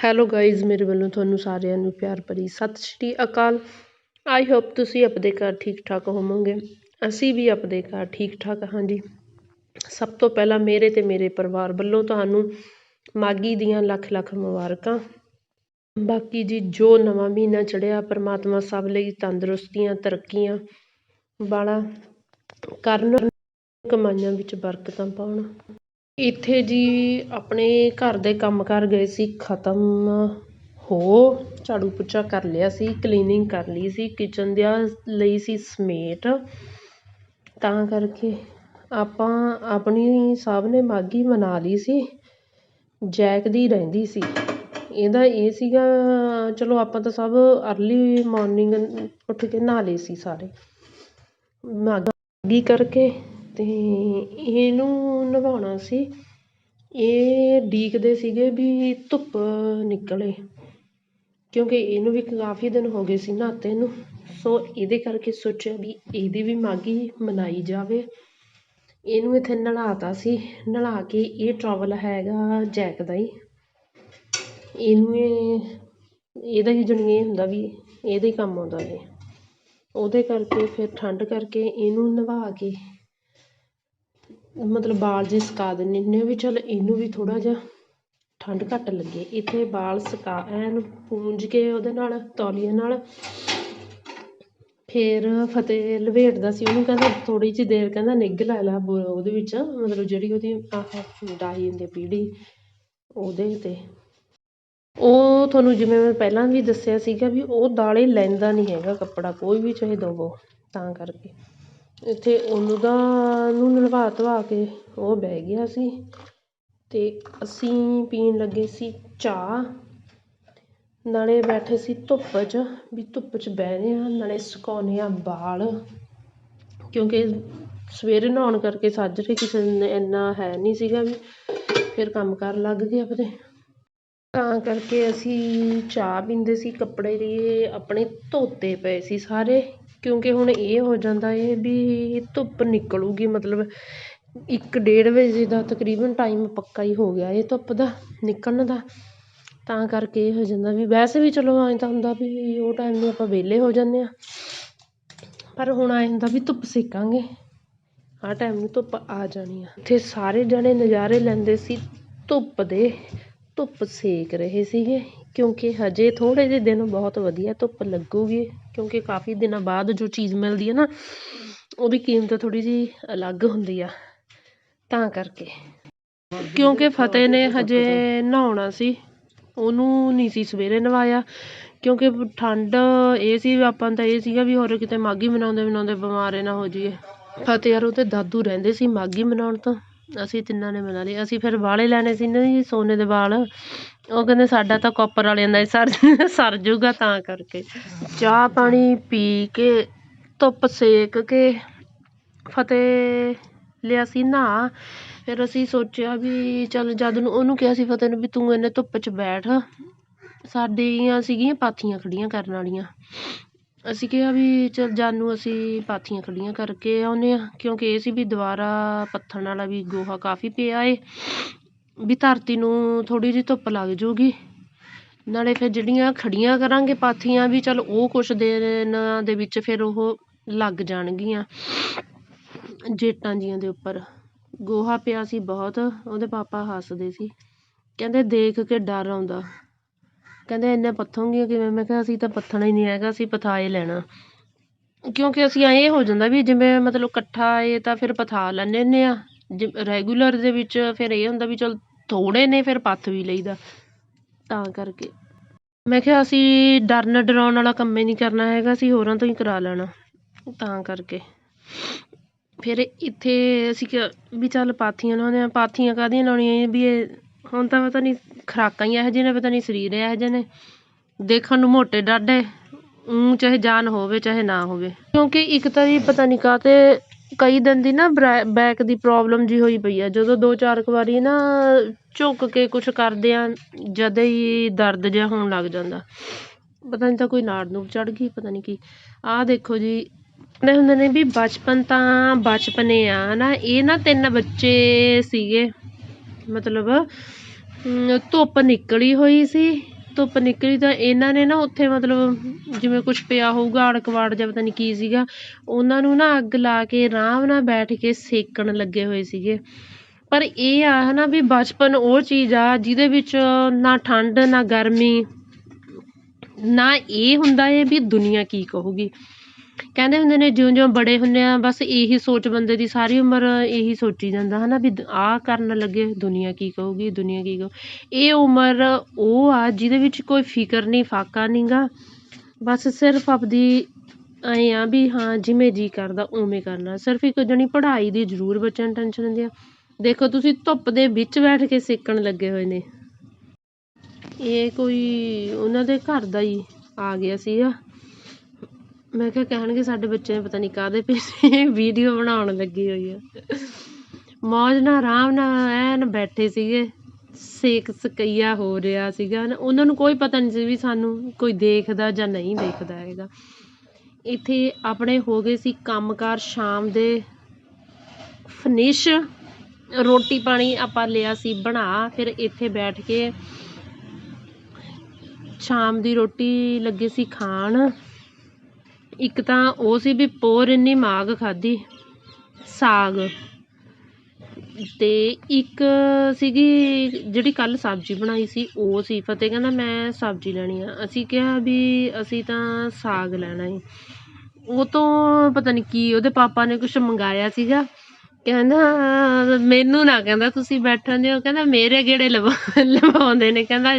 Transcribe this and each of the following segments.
Hello guys ਮੇਰੇ ਵੱਲੋਂ ਤੁਹਾਨੂੰ ਸਾਰਿਆਂ ਨੂੰ ਪਿਆਰ ਭਰੀ ਸਤਿ ਸ਼੍ਰੀ ਅਕਾਲ। ਆਈ ਹੋਪ ਤੁਸੀਂ ਆਪਦੇ ਘਰ ਠੀਕ ਠਾਕ ਹੋਵੋਗੇ। ਅਸੀਂ ਵੀ ਆਪਦੇ ਘਰ ਠੀਕ ਠਾਕ ਹਾਂ ਜੀ। ਸਭ ਤੋਂ ਪਹਿਲਾਂ ਮੇਰੇ ਤੇ ਮੇਰੇ ਪਰਿਵਾਰ ਵੱਲੋਂ ਤੁਹਾਨੂੰ ਮਾਗੀ ਦੀਆਂ ਲੱਖ ਲੱਖ ਮੁਬਾਰਕਾਂ। ਬਾਕੀ ਜੀ, ਜੋ ਨਵਾਂ ਮਹੀਨਾ ਚੜਿਆ ਪਰਮਾਤਮਾ ਸਭ ਲਈ ਤੰਦਰੁਸਤੀਆਂ, ਤਰੱਕੀਆਂ, ਵਾਲਾ ਕਰਨ ਕਮਾਈਆਂ ਵਿੱਚ ਬਰਕਤਾਂ ਪਾਉਣ। ਇੱਥੇ ਜੀ ਆਪਣੇ ਘਰ ਦੇ ਕੰਮ ਕਾਰ ਗਏ ਸੀ, ਖਤਮ ਹੋ, ਝਾੜੂ ਪੁੱਛਾ ਕਰ ਲਿਆ ਸੀ ਕਲੀਨਿੰਗ ਕਰ ਲਈ ਸੀ ਕਿਚਨ ਦੀਆਂ ਲਈ ਸੀ ਸਮੇਟ। ਤਾਂ ਕਰਕੇ ਆਪਾਂ ਆਪਣੀ ਸਭ ਨੇ ਮਾਘੀ ਮਨਾ ਲਈ ਸੀ, ਜੈਕ ਦੀ ਰਹਿੰਦੀ ਸੀ। ਇਹਦਾ ਇਹ ਸੀਗਾ, ਚਲੋ ਆਪਾਂ ਤਾਂ ਸਭ ਅਰਲੀ ਮੋਰਨਿੰਗ ਉੱਠ ਕੇ ਨਹਾ ਲਏ ਸੀ ਸਾਰੇ। ਮਾਘੀ ਕਰਕੇ ਤੇ ਇਹਨੂੰ ਨਵਾਉਣਾ ਸੀ। ਇਹ ਉਡੀਕਦੇ ਸੀਗੇ ਵੀ ਧੁੱਪ ਨਿਕਲੇ, ਕਿਉਂਕਿ ਇਹਨੂੰ ਵੀ ਕਾਫੀ ਦਿਨ ਹੋ ਗਏ ਸੀ ਨਹਾਤੇ ਨੂੰ। ਸੋ ਇਹਦੇ ਕਰਕੇ ਸੋਚਿਆ ਵੀ ਇਹਦੀ ਵੀ ਮਾਘੀ ਮਨਾਈ ਜਾਵੇ। ਇਹਨੂੰ ਇੱਥੇ ਨਲਾਤਾ ਸੀ। ਨਲਾ ਕੇ ਇਹ ਟਰੋਵਲ ਹੈਗਾ ਜੈਕ ਦਾ ਹੀ। ਇਹਨੂੰ ਇਹ, ਇਹਦਾ ਹੀ ਜਾਣੀ ਇਹ ਹੁੰਦਾ ਵੀ ਇਹਦਾ ਹੀ ਕੰਮ ਆਉਂਦਾ ਜੇ। ਉਹਦੇ ਕਰਕੇ ਫਿਰ ਠੰਡ ਕਰਕੇ ਇਹਨੂੰ ਨਵਾ ਕੇ ਮਤਲਬ ਵਾਲ ਜੇ ਸੁਕਾ ਦਿੰਦੇ ਹੁੰਦੇ ਵੀ ਚੱਲ ਇਹਨੂੰ ਵੀ ਥੋੜ੍ਹਾ ਜਿਹਾ ਠੰਡ ਘੱਟ ਲੱਗੇ। ਇੱਥੇ ਵਾਲ ਸੁਕਾ, ਐਨ ਪੂੰਝ ਕੇ ਉਹਦੇ ਨਾਲ, ਤੌਲੀਏ ਨਾਲ ਫਿਰ ਫਤਿਹ ਲਵੇਟਦਾ ਸੀ। ਉਹਨੂੰ ਕਹਿੰਦਾ ਥੋੜ੍ਹੀ ਜਿਹੀ ਦੇਰ ਕਹਿੰਦਾ ਨਿੱਘ ਲੈ ਲਾ ਉਹਦੇ ਵਿੱਚ, ਮਤਲਬ ਜਿਹੜੀ ਉਹਦੀ ਆਹ ਡਾਈ ਹੁੰਦੀ ਪੀੜੀ, ਉਹਦੇ 'ਤੇ। ਉਹ ਤੁਹਾਨੂੰ ਜਿਵੇਂ ਮੈਂ ਪਹਿਲਾਂ ਵੀ ਦੱਸਿਆ ਸੀਗਾ ਵੀ ਉਹ ਦਾਲੇ ਲੈਂਦਾ ਨਹੀਂ ਹੈਗਾ ਕੱਪੜਾ, ਕੋਈ ਵੀ ਚਾਹੇ ਦਵੋ, ਤਾਂ ਕਰਕੇ। ਇੱਥੇ ਉਹਨੂੰ ਦਾ ਨੂੰ ਨਲਵਾ ਧਵਾ ਕੇ ਉਹ ਬਹਿ ਗਿਆ ਸੀ ਅਤੇ ਅਸੀਂ ਪੀਣ ਲੱਗੇ ਸੀ ਚਾਹ। ਨਾਲੇ ਬੈਠੇ ਸੀ ਧੁੱਪ 'ਚ ਵੀ ਧੁੱਪ 'ਚ ਬਹਿਦੇ ਹਾਂ, ਨਾਲੇ ਸੁਕਾਉਂਦੇ ਹਾਂ ਵਾਲ ਕਿਉਂਕਿ ਸਵੇਰੇ ਨਹਾਉਣ ਕਰਕੇ ਸਾਜਰੇ ਕਿਸੇ ਨੇ ਇੰਨਾ ਹੈ ਨਹੀਂ ਸੀਗਾ ਵੀ ਫਿਰ ਕੰਮ ਕਰਨ ਲੱਗ ਗਏ ਆਪਣੇ ਤਾਂ ਕਰਕੇ ਅਸੀਂ ਚਾਹ ਪੀਂਦੇ ਸੀ, ਕੱਪੜੇ ਦੀ ਆਪਣੇ ਧੋਤੇ ਪਏ ਸੀ ਸਾਰੇ। ਕਿਉਂਕਿ ਹੁਣ ਇਹ ਹੋ ਜਾਂਦਾ ਹੈ ਵੀ ਧੁੱਪ ਨਿਕਲੂਗੀ, ਮਤਲਬ ਇੱਕ ਡੇਢ ਵਜੇ ਦਾ ਤਕਰੀਬਨ ਟਾਈਮ ਪੱਕਾ ਹੀ ਹੋ ਗਿਆ ਇਹ ਧੁੱਪ ਦਾ, ਨਿਕਲਣ ਦਾ। ਤਾਂ ਕਰਕੇ ਇਹ ਹੋ ਜਾਂਦਾ ਵੀ ਵੈਸੇ ਵੀ ਚਲੋ ਐਂ ਤਾਂ ਹੁੰਦਾ ਵੀ ਉਹ ਟਾਈਮ ਨੂੰ ਆਪਾਂ ਵਿਹਲੇ ਹੋ ਜਾਂਦੇ ਹਾਂ। ਪਰ ਹੁਣ ਐਂ ਹੁੰਦਾ ਵੀ ਧੁੱਪ ਸੇਕਾਂਗੇ। ਆਹ ਟਾਈਮ ਨੂੰ ਧੁੱਪ ਆ ਜਾਣੀ ਆ। ਇੱਥੇ ਸਾਰੇ ਜਣੇ ਨਜ਼ਾਰੇ ਲੈਂਦੇ ਸੀ ਧੁੱਪ ਦੇ, ਧੁੱਪ ਸੇਕ ਰਹੇ ਸੀਗੇ। ਕਿਉਂਕਿ ਹਜੇ ਥੋੜ੍ਹੇ ਜਿਹੇ ਦਿਨ ਬਹੁਤ ਵਧੀਆ ਧੁੱਪ ਲੱਗੂਗੀ, ਕਿਉਂਕਿ ਕਾਫੀ ਦਿਨਾਂ ਬਾਅਦ ਜੋ ਚੀਜ਼ ਮਿਲਦੀ ਹੈ ਨਾ, ਉਹਦੀ ਕੀਮਤ ਥੋੜ੍ਹੀ ਜਿਹੀ ਅਲੱਗ ਹੁੰਦੀ ਆ, ਤਾਂ ਕਰਕੇ। ਕਿਉਂਕਿ ਫਤਿਹ ਨੇ ਹਜੇ ਨਹਾਉਣਾ ਸੀ, ਉਹਨੂੰ ਨਹੀਂ ਸੀ ਸਵੇਰੇ ਨਵਾਇਆ, ਕਿਉਂਕਿ ਠੰਡ ਇਹ ਸੀ, ਆਪਾਂ ਤਾਂ ਇਹ ਸੀਗਾ ਵੀ ਹੋਰ ਕਿਤੇ ਮਾਘੀ ਮਨਾਉਂਦੇ ਮਨਾਉਂਦੇ ਬਿਮਾਰ ਨਾ ਹੋ ਜਾਈਏ। ਫਤਿਹ ਯਾਰ, ਉਹਦੇ ਦਾਦੂ ਰਹਿੰਦੇ ਸੀ ਮਾਘੀ ਮਨਾਉਣ ਤੋਂ। ਅਸੀਂ ਤਿੰਨਾਂ ਨੇ ਮਨਾ ਲਈ। ਅਸੀਂ ਫਿਰ ਵਾਲੇ ਲੈਣੇ ਸੀ ਨਾ ਜੀ ਸੋਨੇ ਦੇ ਵਾਲ। ਉਹ ਕਹਿੰਦੇ ਸਾਡਾ ਤਾਂ ਕਾਪਰ ਵਾਲਿਆਂ ਦਾ ਸਰ ਸਰ ਜੂਗਾ ਤਾਂ ਕਰਕੇ। ਚਾਹ ਪਾਣੀ ਪੀ ਕੇ, ਧੁੱਪ ਸੇਕ ਕੇ ਫਤਿਹ ਲਿਆ ਸੀ ਨਹਾ ਫਿਰ ਅਸੀਂ ਸੋਚਿਆ ਵੀ ਚੱਲ ਜਦ ਨੂੰ ਉਹਨੂੰ ਕਿਹਾ ਸੀ ਫਤਿਹ ਨੂੰ ਵੀ ਤੂੰ ਇੰਨੇ ਧੁੱਪ 'ਚ ਬੈਠ। ਸਾਡੀਆਂ ਸੀਗੀਆਂ ਪਾਥੀਆਂ ਖੜੀਆਂ ਕਰਨ ਵਾਲੀਆਂ। ਅਸੀਂ ਕਿਹਾ ਵੀ ਚੱਲ ਜਾਨੂੰ ਅਸੀਂ ਪਾਥੀਆਂ ਖੜ੍ਹੀਆਂ ਕਰਕੇ ਆਉਂਦੇ ਹਾਂ, ਕਿਉਂਕਿ ਇਹ ਸੀ ਵੀ ਦੁਬਾਰਾ ਪੱਥਣ ਵਾਲਾ ਵੀ ਗੋਹਾ ਕਾਫੀ ਪਿਆ ਏ, ਵੀ ਧਰਤੀ ਨੂੰ ਥੋੜ੍ਹੀ ਜਿਹੀ ਧੁੱਪ ਲੱਗ ਜੂਗੀ ਨਾਲੇ ਫਿਰ ਜਿਹੜੀਆਂ ਖੜ੍ਹੀਆਂ ਕਰਾਂਗੇ ਪਾਥੀਆਂ ਵੀ ਚੱਲ ਉਹ ਕੁਛ ਦਿਨ ਦੇ ਵਿੱਚ ਫਿਰ ਉਹ ਲੱਗ ਜਾਣਗੀਆਂ ਜੇਟਾਂ ਜੀਆਂ ਦੇ ਉੱਪਰ। ਗੋਹਾ ਪਿਆ ਸੀ ਬਹੁਤ, ਉਹਦੇ ਪਾਪਾ ਹੱਸਦੇ ਸੀ। ਕਹਿੰਦੇ ਦੇਖ ਕੇ ਡਰ ਆਉਂਦਾ। ਕਹਿੰਦੇ ਇੰਨੇ ਪੱਥੋਂਗੀਆਂ ਕਿਵੇਂ ਮੈਂ ਕਿਹਾ ਅਸੀਂ ਤਾਂ ਪੱਥਣਾ ਹੀ ਨਹੀਂ ਹੈਗਾ, ਅਸੀਂ ਪਥਾਏ ਲੈਣਾ। ਕਿਉਂਕਿ ਅਸੀਂ ਐਂ ਹੋ ਜਾਂਦਾ ਵੀ ਜਿਵੇਂ ਮਤਲਬ ਇਕੱਠਾ ਏ ਤਾਂ ਫਿਰ ਪਥਾ ਲੈਂਦੇ ਹੁੰਦੇ ਹਾਂ ਜ ਰੈਗੂਲਰ ਦੇ ਵਿੱਚ ਫਿਰ ਇਹ ਹੁੰਦਾ ਵੀ ਚਲ ਥੋੜ੍ਹੇ ਨੇ ਫਿਰ ਪੱਥ ਵੀ ਲਈਦਾ। ਤਾਂ ਕਰਕੇ। ਮੈਂ ਕਿਹਾ ਅਸੀਂ ਡਰਨ ਡਰਾਉਣ ਵਾਲਾ ਕੰਮ ਹੀ ਨਹੀਂ ਕਰਨਾ ਹੈਗਾ, ਅਸੀਂ ਹੋਰਾਂ ਤੋਂ ਹੀ ਕਰਾ ਲੈਣਾ। ਤਾਂ ਕਰਕੇ। ਫਿਰ ਇੱਥੇ ਅਸੀਂ ਕਿਹਾ ਵੀ ਚੱਲ ਪਾਥੀਆਂ ਲਾਉਂਦੇ ਹਾਂ, ਪਾਥੀਆਂ ਕਾਹਦੀਆਂ ਲਾਉਣੀਆਂ ਵੀ ਇਹ ਹੁਣ ਤਾਂ ਪਤਾ ਨਹੀਂ ਖੁਰਾਕਾਂ ਹੀ ਇਹੋ ਜਿਹੀਆਂ ਨੇ, ਪਤਾ ਨਹੀਂ ਸਰੀਰ ਇਹੋ ਜਿਹੇ ਨੇ। ਦੇਖਣ ਨੂੰ ਮੋਟੇ ਡਾਢੇ ਊਂ ਚਾਹੇ ਜਾਨ ਹੋਵੇ, ਚਾਹੇ ਨਾ ਹੋਵੇ। ਕਿਉਂਕਿ ਇੱਕ ਤਾਂ ਜੀ ਪਤਾ ਨਹੀਂ ਕਾਹਤੇ ਕਈ ਦਿਨ ਦੀ ਨਾ ਬੈਕ ਦੀ ਪ੍ਰੋਬਲਮ ਜਿਹੀ ਹੋਈ ਪਈ ਆ। ਜਦੋਂ ਦੋ ਚਾਰ ਕੁ ਵਾਰੀ ਨਾ ਝੁੱਕ ਕੇ ਕੁਛ ਕਰਦੇ ਹਾਂ ਜਦ ਹੀ ਦਰਦ ਜਿਹਾ ਹੋਣ ਲੱਗ ਜਾਂਦਾ। ਪਤਾ ਨਹੀਂ ਤਾਂ ਕੋਈ ਨਾੜ ਨੂੜ ਚੜ ਗਈ, ਪਤਾ ਨਹੀਂ ਕੀ। ਆਹ ਦੇਖੋ ਜੀ, ਕਹਿੰਦੇ ਹੁੰਦੇ ਨੇ ਵੀ ਬਚਪਨ ਤਾਂ ਬਚਪਨੇ ਆ ਨਾ ਇਹ ਨਾ ਤਿੰਨ ਬੱਚੇ ਸੀਗੇ। ਮਤਲਬ ਧੁੱਪ ਨਿਕਲੀ ਹੋਈ ਸੀ। ਧੁੱਪ ਨਿਕਲੀ ਤਾਂ ਇਹਨਾਂ ਨੇ ਨਾ ਉੱਥੇ ਮਤਲਬ ਜਿਵੇਂ ਕੁਛ ਪਿਆ ਹੋਊਗਾ ਆੜ ਕਵਾੜ ਜਾਂ ਪਤਾ ਨਹੀਂ ਕੀ ਸੀਗਾ, ਉਹਨਾਂ ਨੂੰ ਨਾ ਅੱਗ ਲਾ ਕੇ ਆਰਾਮ ਨਾਲ ਬੈਠ ਕੇ ਸੇਕਣ ਲੱਗੇ ਹੋਏ ਸੀਗੇ। ਪਰ ਇਹ ਆ ਹੈ ਨਾ ਵੀ ਬਚਪਨ ਉਹ ਚੀਜ਼ ਆ ਜਿਹਦੇ ਵਿੱਚ ਨਾ ਠੰਡ, ਨਾ ਗਰਮੀ, ਨਾ ਇਹ ਹੁੰਦਾ ਹੈ ਵੀ ਦੁਨੀਆ ਕੀ ਕਹੂਗੀ। ਕਹਿੰਦੇ ਹੁੰਦੇ ਨੇ ਜਿਉਂ-ਜਿਉਂ ਬੜੇ ਹੁੰਦੇ ਆ ਬਸ ਇਹੀ ਸੋਚ ਬੰਦੇ ਦੀ ਸਾਰੀ ਉਮਰ ਇਹੀ ਸੋਚੀ ਜਾਂਦਾ, ਹਨਾ ਵੀ ਆਹ ਕਰਨ ਲੱਗੇ, ਦੁਨੀਆ ਕੀ ਕਹੂਗੀ, ਦੁਨੀਆ ਕੀ ਕਹੂ, ਇਹ ਉਮਰ ਉਹ ਆ ਜਿਹਦੇ ਵਿੱਚ ਕੋਈ ਫਿਕਰ ਨਹੀਂ, ਫਾਕਾ ਨਹੀਂ ਗਾ ਬਸ ਸਿਰਫ ਆਪਦੀ ਐਂ ਆ ਵੀ ਹਾਂ, ਜਿਵੇਂ ਜੀਅ ਕਰਦਾ ਉਵੇਂ ਕਰਨਾ, ਸਿਰਫ ਇੱਕ ਜਾਣੀ ਪੜ੍ਹਾਈ ਦੀ ਜ਼ਰੂਰ ਬੱਚਿਆਂ ਨੂੰ ਟੈਨਸ਼ਨ ਹੁੰਦੀ ਆ। ਦੇਖੋ ਤੁਸੀਂ ਧੁੱਪ ਦੇ ਵਿੱਚ ਬੈਠ ਕੇ ਸੇਕਣ ਲੱਗੇ ਹੋਏ ਨੇ। ਇਹ ਕੋਈ ਉਹਨਾਂ ਦੇ ਘਰ ਦਾ ਹੀ ਆ ਗਿਆ ਸੀਗਾ। ਮੈਂ ਕਿਹਾ ਕਹਿਣਗੇ ਸਾਡੇ ਬੱਚੇ ਨੇ ਪਤਾ ਨਹੀਂ ਕਾਹਦੇ ਪਿੱਛੇ ਵੀਡੀਓ ਬਣਾਉਣ ਲੱਗੀ ਹੋਈ ਆ। ਮੌਜ ਨਾਲ, ਆਰਾਮ ਨਾਲ ਐਨ ਬੈਠੇ ਸੀਗੇ। ਸੇਕ ਸਕਈਆ ਹੋ ਰਿਹਾ ਸੀਗਾ। ਨਾ ਉਹਨਾਂ ਨੂੰ ਕੋਈ ਪਤਾ ਨਹੀਂ ਸੀ ਵੀ ਸਾਨੂੰ ਕੋਈ ਦੇਖਦਾ ਜਾਂ ਨਹੀਂ ਦੇਖਦਾ ਹੈਗਾ। ਇੱਥੇ ਆਪਣੇ ਹੋ ਗਏ ਸੀ ਕੰਮਕਾਰ ਸ਼ਾਮ ਦੇ ਫਿਨਿਸ਼ ਰੋਟੀ ਪਾਣੀ ਆਪਾਂ ਲਿਆ ਸੀ ਬਣਾ, ਫਿਰ ਇੱਥੇ ਬੈਠ ਕੇ ਸ਼ਾਮ ਦੀ ਰੋਟੀ ਲੱਗੇ ਸੀ ਖਾਣ। ਇੱਕ ਤਾਂ ਉਹ ਸੀ ਵੀ ਪੋਰ ਇੰਨੀ ਮਾਗ ਖਾਧੀ, ਸਾਗ। ਅਤੇ ਇੱਕ ਸੀਗੀ ਜਿਹੜੀ ਕੱਲ੍ਹ ਸਬਜ਼ੀ ਬਣਾਈ ਸੀ, ਉਹ ਸੀ। ਫਤਿਹ ਕਹਿੰਦਾ, ਮੈਂ ਸਬਜ਼ੀ ਲੈਣੀ ਆ। ਅਸੀਂ ਕਿਹਾ ਵੀ ਅਸੀਂ ਤਾਂ ਸਾਗ ਲੈਣਾ ਏ ਉਹ ਤੋਂ ਪਤਾ ਨਹੀਂ ਕੀ ਉਹਦੇ ਪਾਪਾ ਨੇ ਕੁਛ ਮੰਗਾਇਆ ਸੀਗਾ। ਕਹਿੰਦਾ, ਮੈਨੂੰ ਨਾ, ਕਹਿੰਦਾ, ਤੁਸੀਂ ਬੈਠਣ ਦਿਓ। ਕਹਿੰਦਾ, ਮੇਰੇ ਗੇੜੇ ਲਵਾ, ਲਵਾਉਂਦੇ ਨੇ। ਕਹਿੰਦਾ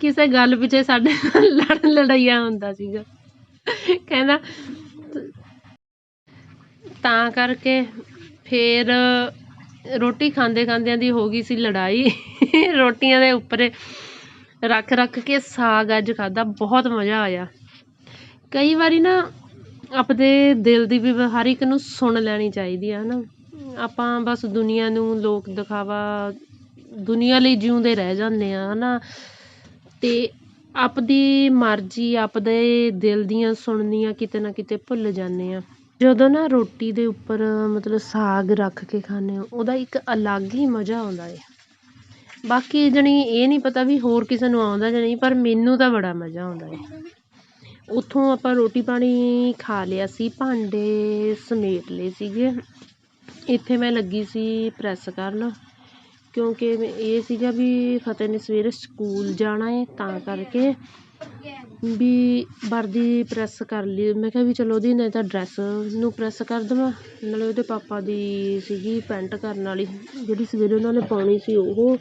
ਕਿਸੇ ਗੱਲ ਪਿੱਛੇ ਸਾਡੇ ਨਾਲ ਲੜ ਲੜਾਈਆ ਹੁੰਦਾ ਸੀਗਾ। ਕਹਿੰਦਾ ਤਾਂ ਕਰਕੇ ਫਿਰ ਰੋਟੀ ਖਾਂਦੇ ਖਾਂਦਿਆਂ ਦੀ ਹੋ ਗਈ ਸੀ ਲੜਾਈ। ਰੋਟੀਆਂ ਦੇ ਉੱਪਰ ਰੱਖ ਰੱਖ ਕੇ ਸਾਗ ਅੱਜ ਖਾਦਾ ਬਹੁਤ ਮਜ਼ਾ ਆਇਆ। ਕਈ ਵਾਰੀ ਨਾ ਆਪਣੇ ਦਿਲ ਦੀ ਵੀ ਹਰ ਇੱਕ ਨੂੰ ਸੁਣ ਲੈਣੀ ਚਾਹੀਦੀ ਆ, ਹਨਾ। ਆਪਾਂ ਬਸ ਦੁਨੀਆ ਨੂੰ ਲੋਕ ਦਿਖਾਵਾ, ਦੁਨੀਆ ਲਈ ਜਿਉਂਦੇ ਰਹਿ ਜਾਂਦੇ ਆ, ਹਨਾ। ਤੇ ਆਪਦੀ ਮਰਜ਼ੀ, ਆਪਦੇ ਦਿਲ ਦੀਆਂ ਸੁਣਨੀਆਂ ਕਿਤੇ ਨਾ ਕਿਤੇ ਭੁੱਲ ਜਾਂਦੇ ਹਾਂ। ਜਦੋਂ ਨਾ ਰੋਟੀ ਦੇ ਉੱਪਰ ਮਤਲਬ ਸਾਗ ਰੱਖ ਕੇ ਖਾਂਦੇ ਹਾਂ, ਉਹਦਾ ਇੱਕ ਅਲੱਗ ਹੀ ਮਜ਼ਾ ਆਉਂਦਾ ਏ ਬਾਕੀ ਜਾਣੀ ਇਹ ਨਹੀਂ ਪਤਾ ਵੀ ਹੋਰ ਕਿਸੇ ਨੂੰ ਆਉਂਦਾ ਜਾਂ ਨਹੀਂ, ਪਰ ਮੈਨੂੰ ਤਾਂ ਬੜਾ ਮਜ਼ਾ ਆਉਂਦਾ ਏ ਉੱਥੋਂ ਆਪਾਂ ਰੋਟੀ ਪਾਣੀ ਖਾ ਲਿਆ ਸੀ, ਭਾਂਡੇ ਸਮੇਟ ਲਏ ਸੀਗੇ। ਇੱਥੇ ਮੈਂ ਲੱਗੀ ਸੀ ਪ੍ਰੈੱਸ ਕਰਨ। ਕਿਉਂਕਿ ਮੈਂ- ਇਹ ਸੀਗਾ ਵੀ ਫਤਿਹ ਨੇ ਸਵੇਰੇ ਸਕੂਲ ਜਾਣਾ ਹੈ ਤਾਂ ਕਰਕੇ ਵੀ ਵਰਦੀ ਪ੍ਰੈਸ ਕਰ ਲਈ। ਮੈਂ ਕਿਹਾ ਵੀ ਚਲੋ ਉਹਦੀ, ਨਹੀਂ ਤਾਂ ਡਰੈਸ ਨੂੰ ਪ੍ਰੈਸ ਕਰ ਦੇਵਾਂ। ਨਾਲੇ ਉਹਦੇ ਪਾਪਾ ਦੀ ਸੀਗੀ ਪੈਂਟ ਕਰਨ ਵਾਲੀ, ਜਿਹੜੀ ਸਵੇਰੇ ਉਹਨਾਂ ਨੇ ਪਾਉਣੀ ਸੀ ਉਹ।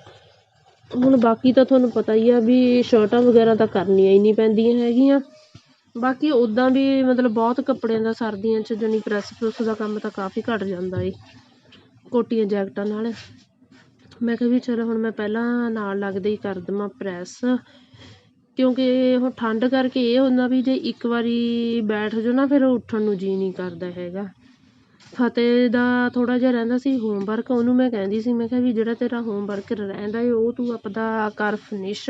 ਹੁਣ ਬਾਕੀ ਤਾਂ ਤੁਹਾਨੂੰ ਪਤਾ ਹੀ ਆ ਵੀ ਸ਼ਰਟਾਂ ਵਗੈਰਾ ਤਾਂ ਕਰਨੀਆਂ ਹੀ ਨਹੀਂ ਪੈਂਦੀਆਂ ਹੈਗੀਆਂ। ਬਾਕੀ ਉੱਦਾਂ ਵੀ ਮਤਲਬ ਬਹੁਤ ਕੱਪੜਿਆਂ ਦਾ ਸਰਦੀਆਂ 'ਚ ਜਾਣੀ ਪ੍ਰੈਸ ਪ੍ਰੁੱਸ ਦਾ ਕੰਮ ਤਾਂ ਕਾਫੀ ਘੱਟ ਜਾਂਦਾ ਏ, ਕੋਟੀਆਂ ਜੈਕਟਾਂ ਨਾਲ। ਮੈਂ ਕਿਹਾ ਵੀ ਚਲੋ ਹੁਣ ਮੈਂ ਪਹਿਲਾਂ ਨਾਲ ਲੱਗਦੇ ਹੀ ਕਰ ਦੇਵਾਂ ਪ੍ਰੈਸ, ਕਿਉਂਕਿ ਹੁਣ ਠੰਡ ਕਰਕੇ ਇਹ ਹੁੰਦਾ ਵੀ ਜੇ ਇੱਕ ਵਾਰੀ ਬੈਠ ਜਾਓ ਨਾ ਫਿਰ ਉੱਠਣ ਨੂੰ ਜੀ ਨਹੀਂ ਕਰਦਾ ਹੈਗਾ। ਫਤਿਹ ਦਾ ਥੋੜ੍ਹਾ ਜਿਹਾ ਰਹਿੰਦਾ ਸੀ ਹੋਮਵਰਕ ਉਹਨੂੰ ਮੈਂ ਕਹਿੰਦੀ ਸੀ, ਮੈਂ ਕਿਹਾ ਵੀ ਜਿਹੜਾ ਤੇਰਾ ਹੋਮਵਰਕ ਰਹਿੰਦਾ ਏ, ਉਹ ਤੂੰ ਆਪਦਾ ਕਰ ਫਿਨਿਸ਼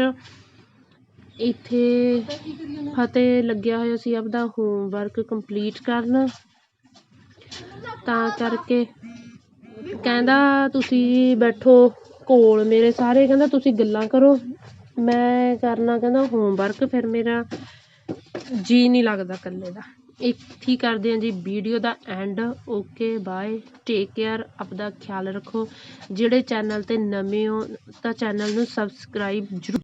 ਇੱਥੇ ਫਤਿਹ ਲੱਗਿਆ ਹੋਇਆ ਸੀ ਆਪਦਾ ਹੋਮਵਰਕ ਕੰਪਲੀਟ ਕਰਨ। ਤਾਂ ਕਰਕੇ ਕਹਿੰਦਾ ਤੁਸੀਂ ਬੈਠੋ ਕੋਲ ਮੇਰੇ ਸਾਰੇ, ਕਹਿੰਦਾ ਤੁਸੀਂ ਗੱਲਾਂ ਕਰੋ। ਮੈਂ ਕਰਨਾ, ਕਹਿੰਦਾ ਹੋਮਵਰਕ ਫਿਰ ਮੇਰਾ ਜੀਅ ਨਹੀਂ ਲੱਗਦਾ ਇਕੱਲੇ ਦਾ। ਇੱਥੇ ਹੀ ਕਰਦੇ ਹਾਂ ਜੀ ਵੀਡੀਓ ਦਾ end okay bye take care ਆਪਦਾ ਖਿਆਲ ਰੱਖੋ। ਜਿਹੜੇ ਚੈਨਲ ਤੇ ਨਵੇਂ ਹੋ ਤਾਂ ਚੈਨਲ ਨੂੰ ਸਬਸਕ੍ਰਾਈਬ ਜ਼ਰੂਰ